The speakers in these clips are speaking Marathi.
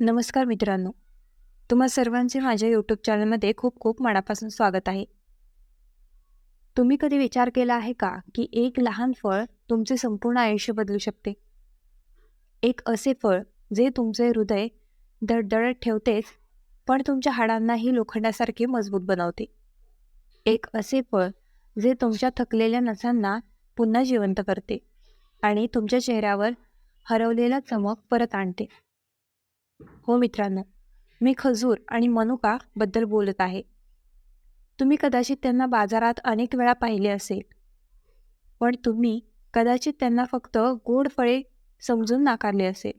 नमस्कार मित्रांनो. तुम्हा सर्वांचे माझ्या यूट्यूब चॅनलमध्ये खूप खूप मनापासून स्वागत आहे. तुम्ही कधी विचार केला आहे का की एक लहान फळ तुमचे संपूर्ण आयुष्य बदलू शकते? एक असे फळ जे तुमचे हृदय धडधडत ठेवतेच पण तुमच्या हाडांनाही लोखंडासारखे मजबूत बनवते. एक असे फळ जे तुमच्या थकलेल्या नसांना पुन्हा जिवंत करते आणि तुमच्या चेहऱ्यावर हरवलेला चमक परत आणते. हो मित्रांनो मी खजूर आणि मनुका बद्दल बोलत आहे. तुम्ही कदाचित त्यांना बाजारात अनेक वेळा पाहिले असेल. पण तुम्ही कदाचित त्यांना फक्त गोड फळे समजून नाकारले असेल.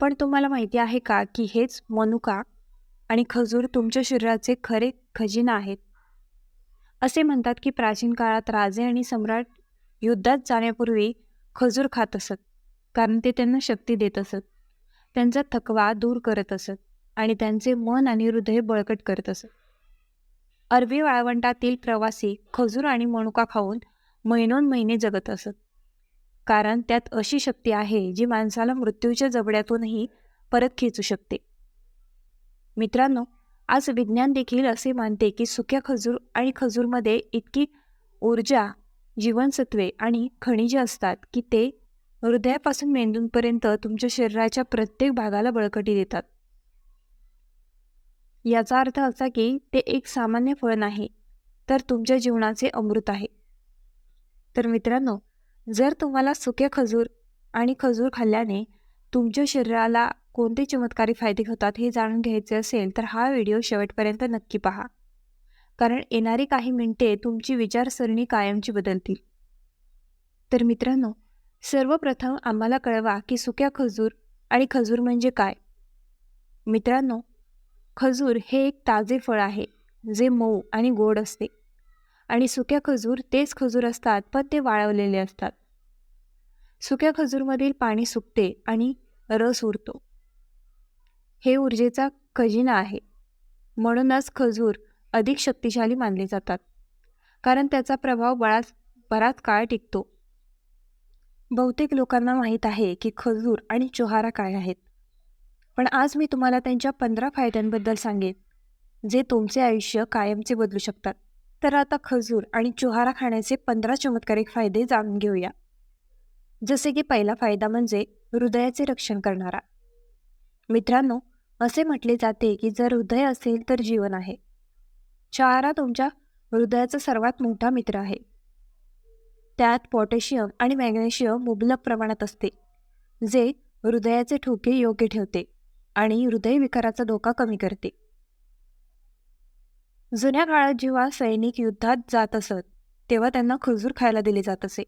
पण तुम्हाला माहिती आहे का की हेच मनुका आणि खजूर तुमच्या शरीराचे खरे खजिना आहेत. असे म्हणतात की प्राचीन काळात राजे आणि सम्राट युद्धात जाण्यापूर्वी खजूर खात असत कारण ते त्यांना शक्ती देत असत. त्यांचा थकवा दूर करत असत आणि त्यांचे मन आणि हृदय बळकट करत असत. अरबी वाळवंटातील प्रवासी खजूर आणि मनुका खाऊन महिनोन महिने जगत असत. कारण त्यात अशी शक्ती आहे जी माणसाला मृत्यूच्या जबड्यातूनही परत खेचू शकते. मित्रांनो आज विज्ञान देखील असे मानते की सुक्या खजूर आणि खजूरमध्ये इतकी ऊर्जा जीवनसत्वे आणि खनिजे असतात की ते हृदयापासून मेंदूंपर्यंत तुमच्या शरीराच्या प्रत्येक भागाला बळकटी देतात. याचा अर्थ असा की ते एक सामान्य फळ नाही तर तुमच्या जीवनाचे अमृत आहे. तर मित्रांनो जर तुम्हाला सुके खजूर आणि खजूर खाल्ल्याने तुमच्या शरीराला कोणते चमत्कारी फायदे होतात हे जाणून घ्यायचे असेल तर हा व्हिडिओ शेवटपर्यंत नक्की पहा. कारण येणारी काही मिनिटे तुमची विचारसरणी कायमची बदलतील. तर मित्रांनो सर्वप्रथम आम्हाला कळवा की सुक्या खजूर आणि खजूर म्हणजे काय. मित्रांनो खजूर हे एक ताजे फळ आहे जे मऊ आणि गोड असते. आणि सुक्या खजूर तेच खजूर असतात पण ते वाळवलेले असतात. सुक्या खजूरमधील पाणी सुकते आणि रस उरतो. हे ऊर्जेचा खजिना आहे. म्हणूनच खजूर अधिक शक्तिशाली मानले जातात. कारण त्याचा प्रभाव बराच बराच काळ टिकतो. बहुतेक लोकांना माहीत आहे की खजूर आणि चोहारा काय आहेत. पण आज मी तुम्हाला त्यांच्या पंधरा फायद्यांबद्दल सांगेन जे तुमचे आयुष्य कायमचे बदलू शकतात. तर आता खजूर आणि चोहारा खाण्याचे पंधरा चमत्कारिक फायदे जाणून घेऊया. जसे की पहिला फायदा म्हणजे हृदयाचे रक्षण करणारा. मित्रांनो असे म्हटले जाते की जर हृदय असेल तर जीवन आहे. चहारा तुमच्या हृदयाचा सर्वात मोठा मित्र आहे. त्यात पोटॅशियम आणि मॅग्नेशियम मुबलक प्रमाणात असते जे हृदयाचे ठोके योग्य ठेवते आणि हृदयविकाराचा धोका कमी करते. जुन्या काळात जेव्हा सैनिक युद्धात जात असत तेव्हा त्यांना खजूर खायला दिले जात असे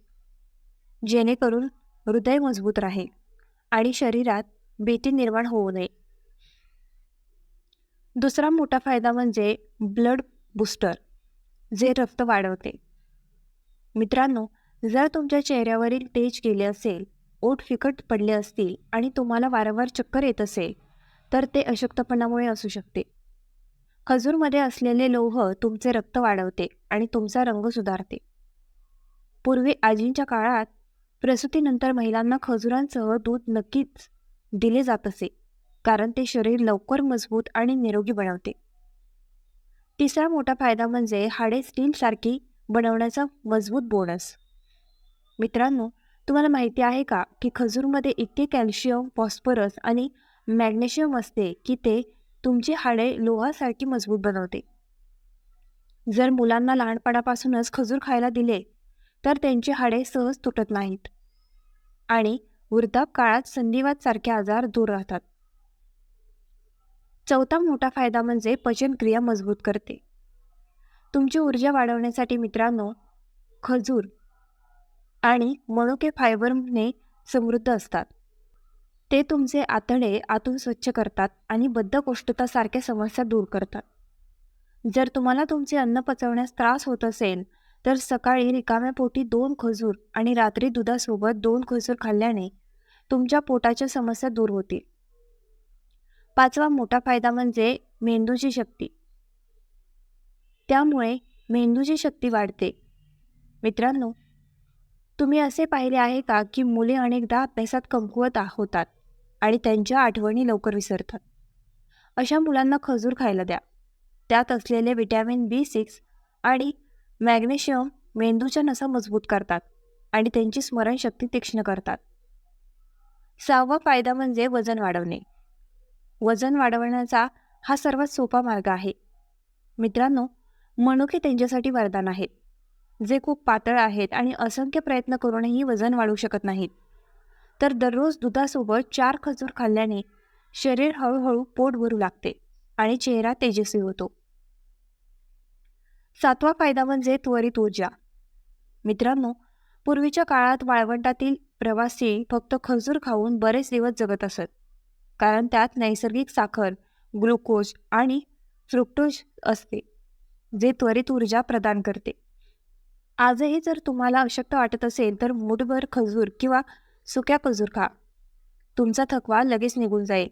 जेणेकरून हृदय मजबूत राहील आणि शरीरात भीती निर्माण होऊ नये. दुसरा मोठा फायदा म्हणजे ब्लड बूस्टर जे रक्त वाढवते. मित्रांनो जर तुमच्या चेहऱ्यावरील तेज गेले असेल ओठ फिकट पडले असतील आणि तुम्हाला वारंवार चक्कर येत असेल तर ते अशक्तपणामुळे असू शकते. खजूरमध्ये असलेले लोह तुमचे रक्त वाढवते आणि तुमचा रंग सुधारते. पूर्वी आजींच्या काळात प्रसूतीनंतर महिलांना खजुरांसह दूध नक्कीच दिले जात असे कारण ते शरीर लवकर मजबूत आणि निरोगी बनवते. तिसरा मोठा फायदा म्हणजे हाडे स्टीलसारखी बनवण्याचा मजबूत बोनस. मित्रांनो तुम्हाला माहिती आहे का की खजूरमध्ये इतके कॅल्शियम फॉस्फरस आणि मॅग्नेशियम असते की ते तुमची हाडे लोहासारखी मजबूत बनवते. जर मुलांना लहानपणापासूनच खजूर खायला दिले तर त्यांची हाडे सहज तुटत नाहीत आणि वृद्धाप काळात संधिवात सारखे आजार दूर राहतात. चौथा मोठा फायदा म्हणजे पचनक्रिया मजबूत करते. तुमची ऊर्जा वाढवण्यासाठी मित्रांनो खजूर आणि मनुके फायबरने समृद्ध असतात. ते तुमचे आतडे आतून स्वच्छ करतात आणि बद्धकोष्ठतासारख्या समस्या दूर करतात. जर तुम्हाला तुमचे अन्न पचवण्यास त्रास होत असेल तर सकाळी रिकाम्या पोटी दोन खजूर आणि रात्री दुधासोबत दोन खजूर खाल्ल्याने तुमच्या पोटाच्या समस्या दूर होतील. पाचवा मोठा फायदा म्हणजे मेंदूची शक्ती. त्यामुळे मेंदूची शक्ती वाढते. मित्रांनो तुम्ही असे पाहिले आहे का की मुले अनेकदा अभ्यासात कमकुवत होतात आणि त्यांच्या आठवणी लवकर विसरतात? अशा मुलांना खजूर खायला द्या. त्यात असलेले विटॅमिन बी सिक्स आणि मॅग्नेशियम मेंदूच्या नसा मजबूत करतात आणि त्यांची स्मरणशक्ती तीक्ष्ण करतात. सहावा फायदा म्हणजे वजन वाढवणे. वजन वाढवण्याचा हा सर्वात सोपा मार्ग आहे. मित्रांनो मनुके त्यांच्यासाठी वरदान आहेत जे खूप पातळ आहेत आणि असंख्य प्रयत्न करूनही वजन वाढू शकत नाहीत. तर दररोज दुधासोबत चार खजूर खाल्ल्याने शरीर हळूहळू पोट भरू लागते आणि चेहरा तेजस्वी होतो. सातवा फायदा म्हणजे त्वरित ऊर्जा. मित्रांनो पूर्वीच्या काळात वाळवंटातील प्रवासी फक्त खजूर खाऊन बरेच दिवस जगत असत कारण त्यात नैसर्गिक साखर ग्लुकोज आणि फ्रुक्टोज असते जे त्वरित ऊर्जा प्रदान करते. आजही जर तुम्हाला अशक्त वाटत असेल तर मूठभर खजूर किंवा सुक्या खजूर खा. तुमचा थकवा लगेच निघून जाईल.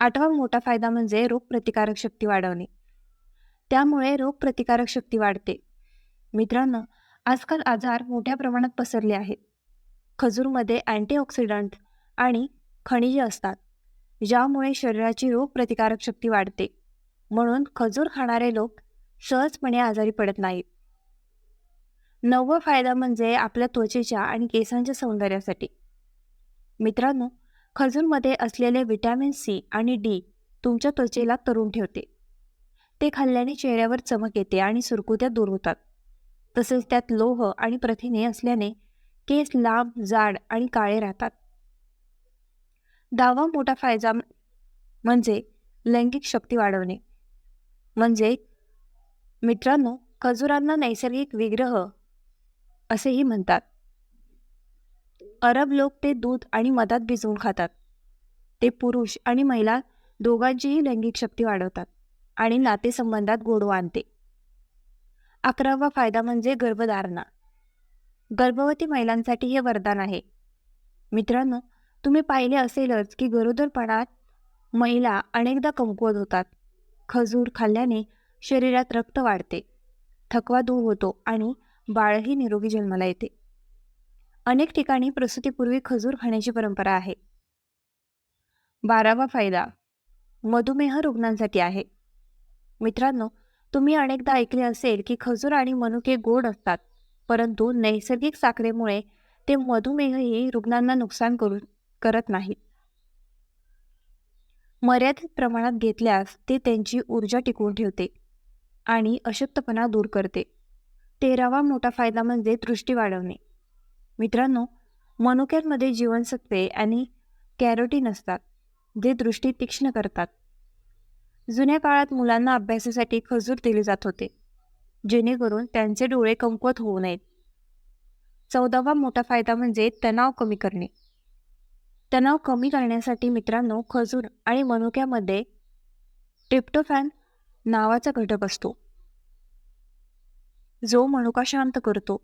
आठवा मोठा फायदा म्हणजे रोगप्रतिकारक शक्ती वाढवणे. त्यामुळे रोगप्रतिकारक शक्ती वाढते. मित्रांनो आजकाल आजार मोठ्या प्रमाणात पसरले आहेत. खजूरमध्ये अँटीऑक्सिडंट आणि खनिजे असतात ज्यामुळे शरीराची रोगप्रतिकारक शक्ती वाढते. म्हणून खजूर खाणारे लोक सहजपणे आजारी पडत नाहीत. नववा फायदा म्हणजे आपल्या त्वचेच्या आणि केसांच्या सौंदर्यासाठी. मित्रांनो खजूरमध्ये असलेले विटॅमिन सी आणि डी तुमच्या त्वचेला तरुण ठेवते. ते खाल्ल्याने चेहऱ्यावर चमक येते आणि सुरकुत्या दूर होतात. तसेच त्यात लोह आणि प्रथिने असल्याने केस लांब जाड आणि काळे राहतात. दहावा मोठा फायदा म्हणजे लैंगिक शक्ती वाढवणे. म्हणजे मित्रांनो खजुरांना नैसर्गिक विग्रह असेही म्हणतात. अरब लोक ते दूध आणि मधात भिजवून खातात. ते पुरुष आणि महिला दोघांचीही लैंगिक शक्ती वाढवतात आणि नातेसंबंधात गोडवा आणते. अकरावा फायदा म्हणजे गर्भधारणा. गर्भवती महिलांसाठी हे वरदान आहे. मित्रांनो तुम्ही पाहिले असेलच की गरोदरपणात महिला अनेकदा कमकुवत होतात. खजूर खाल्ल्याने शरीरात रक्त वाढते. थकवा दूर होतो आणि बाळही निरोगी जन्माला येते. अनेक ठिकाणी प्रसूतीपूर्वी खजूर खाण्याची परंपरा आहे. बारावा फायदा मधुमेह रुग्णांसाठी आहे. मित्रांनो तुम्ही अनेकदा ऐकले असेल की खजूर आणि मनुके गोड असतात परंतु नैसर्गिक साखरेमुळे ते मधुमेहही रुग्णांना नुकसान करू करत नाहीत. मर्यादित प्रमाणात घेतल्यास ते त्यांची ऊर्जा टिकवून ठेवते आणि अशक्तपणा दूर करते. तेरावा मोठा फायदा म्हणजे दृष्टी वाढवणे. मित्रांनो मनुक्यांमध्ये जीवनसत्वे आणि कॅरोटीन असतात जे दृष्टी तीक्ष्ण करतात. जुन्या काळात मुलांना अभ्यासासाठी खजूर दिले जात होते जेणेकरून त्यांचे डोळे कमकुवत होऊ नयेत. चौदावा मोठा फायदा म्हणजे तणाव कमी करणे. तणाव कमी करण्यासाठी मित्रांनो खजूर आणि मनुक्यामध्ये ट्रिप्टोफॅन नावाचा घटक असतो. जो मनुका शांत करतो.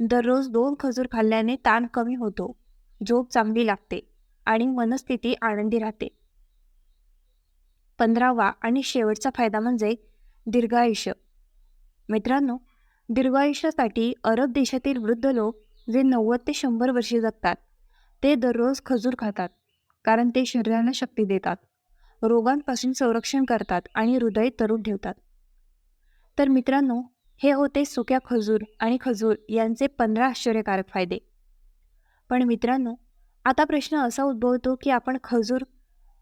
दररोज दोन खजूर खाल्ल्याने ताण कमी होतो. झोप चांगली लागते आणि मनस्थिती आनंदी राहते. पंधरावा आणि शेवटचा फायदा म्हणजे दीर्घायुष्य. मित्रांनो दीर्घायुष्यासाठी अरब देशातील वृद्ध लोक जे नव्वद ते शंभर वर्षे जगतात ते दररोज खजूर खातात कारण ते शरीराला शक्ती देतात रोगांपासून संरक्षण करतात आणि हृदय तरुण ठेवतात. तर मित्रांनो हे होते सुक्या खजूर आणि खजूर यांचे पंधरा आश्चर्यकारक फायदे. पण मित्रांनो आता प्रश्न असा उद्भवतो की आपण खजूर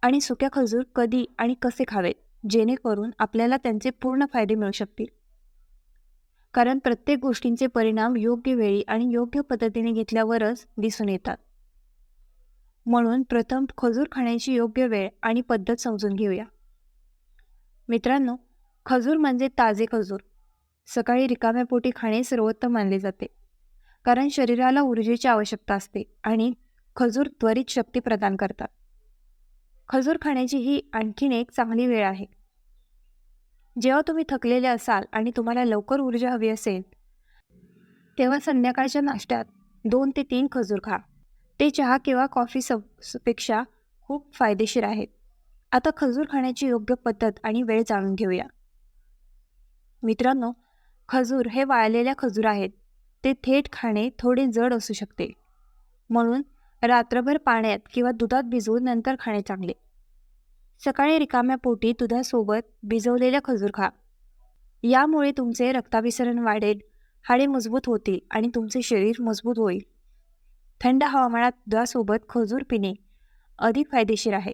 आणि सुक्या खजूर कधी आणि कसे खावेत जेणेकरून आपल्याला त्यांचे पूर्ण फायदे मिळू शकतील? कारण प्रत्येक गोष्टींचे परिणाम योग्य वेळी आणि योग्य पद्धतीने घेतल्यावरच दिसून येतात. म्हणून प्रथम खजूर खाण्याची योग्य वेळ आणि पद्धत समजून घेऊया. मित्रांनो खजूर म्हणजे ताजे खजूर. सकाळी रिकाम्या पोटी खाणे सर्वोत्तम मानले जाते. कारण शरीराला ऊर्जेची आवश्यकता असते आणि खजूर त्वरित शक्ती प्रदान करतात. खजूर खाण्याची ही आणखीन एक चांगली वेळ आहे. जेव्हा तुम्ही थकलेले असाल आणि तुम्हाला लवकर ऊर्जा हवी असेल तेव्हा संध्याकाळच्या नाश्त्यात दोन ते तीन खजूर खा. ते चहा किंवा कॉफी पेक्षा खूप फायदेशीर आहेत. आता खजूर खाण्याची योग्य पद्धत आणि वेळ जाणून घेऊया. मित्रांनो खजूर हे वाळलेल्या खजूर आहेत. ते थेट खाणे थोडे जड असू शकते. म्हणून रात्रभर पाण्यात किंवा दुधात भिजवून नंतर खाणे चांगले. सकाळी रिकाम्या पोटी दुधासोबत भिजवलेल्या खजूर खा. यामुळे तुमचे रक्ताभिसरण वाढेल हाडे मजबूत होतील आणि तुमचे शरीर मजबूत होईल. थंड हवामानात दुधासोबत खजूर पिणे अधिक फायदेशीर आहे.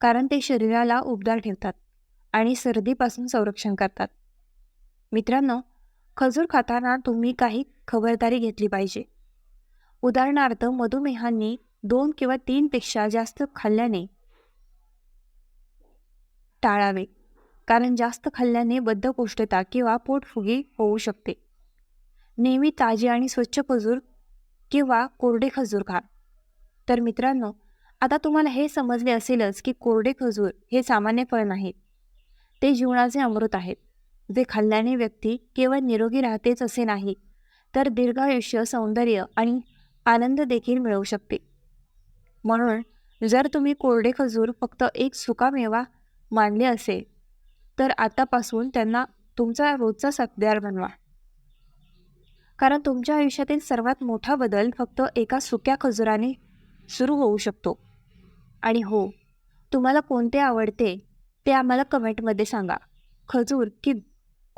कारण ते शरीराला उबदार ठेवतात आणि सर्दीपासून संरक्षण करतात. मित्रांनो खजूर खाताना तुम्ही काही खबरदारी घेतली पाहिजे. उदाहरणार्थ मधुमेहांनी दोन किंवा तीनपेक्षा जास्त खाल्ल्याने टाळावे कारण जास्त खाल्ल्याने बद्धकोष्ठता किंवा पोटफुगी होऊ शकते. नेहमी ताजे आणि स्वच्छ खजूर किंवा कोरडे खजूर खा. तर मित्रांनो आता तुम्हाला हे समजले असेलच की कोरडे खजूर हे सामान्य फळ नाहीत ते जीवनाचे अमृत आहेत. जे खाल्ल्याने व्यक्ती केवळ निरोगी राहतेच असे नाही तर दीर्घायुष्य सौंदर्य आणि आनंद देखील मिळवू शकते. म्हणून जर तुम्ही कोरडे खजूर फक्त एक सुकामेवा मानले असेल तर आतापासून त्यांना तुमचा रोजचा सत्यार बनवा. कारण तुमच्या आयुष्यातील सर्वात मोठा बदल फक्त एका सुक्या खजुराने सुरू होऊ शकतो. आणि हो तुम्हाला कोणते आवडते ते आम्हाला कमेंटमध्ये सांगा. खजूर की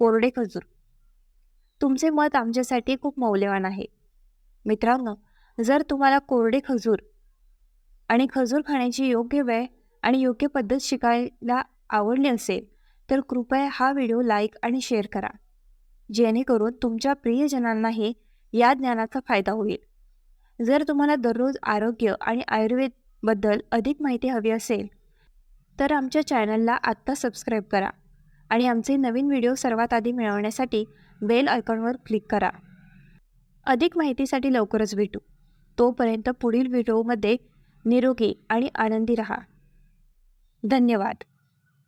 कोरडे खजूर. तुमचे मत आमच्यासाठी खूप मौल्यवान आहे. मित्रांनो जर तुम्हाला कोरडे खजूर आणि खजूर खाण्याची योग्य वेळ आणि योग्य पद्धत शिकायला आवडली असेल तर कृपया हा व्हिडिओ लाईक आणि शेअर करा. जेणेकरून तुमच्या प्रियजनांनाही या ज्ञानाचा फायदा होईल. जर तुम्हाला दररोज आरोग्य आणि आयुर्वेदबद्दल अधिक माहिती हवी असेल तर आमच्या चॅनलला आत्ता सबस्क्राईब करा. आणि आमचे नवीन व्हिडिओ सर्वात आधी मिळवण्यासाठी बेल आयकॉनवर क्लिक करा. अधिक माहितीसाठी लवकरच भेटू. तोपर्यंत पुढील व्हिडिओमध्ये निरोगी आणि आनंदी रहा. धन्यवाद.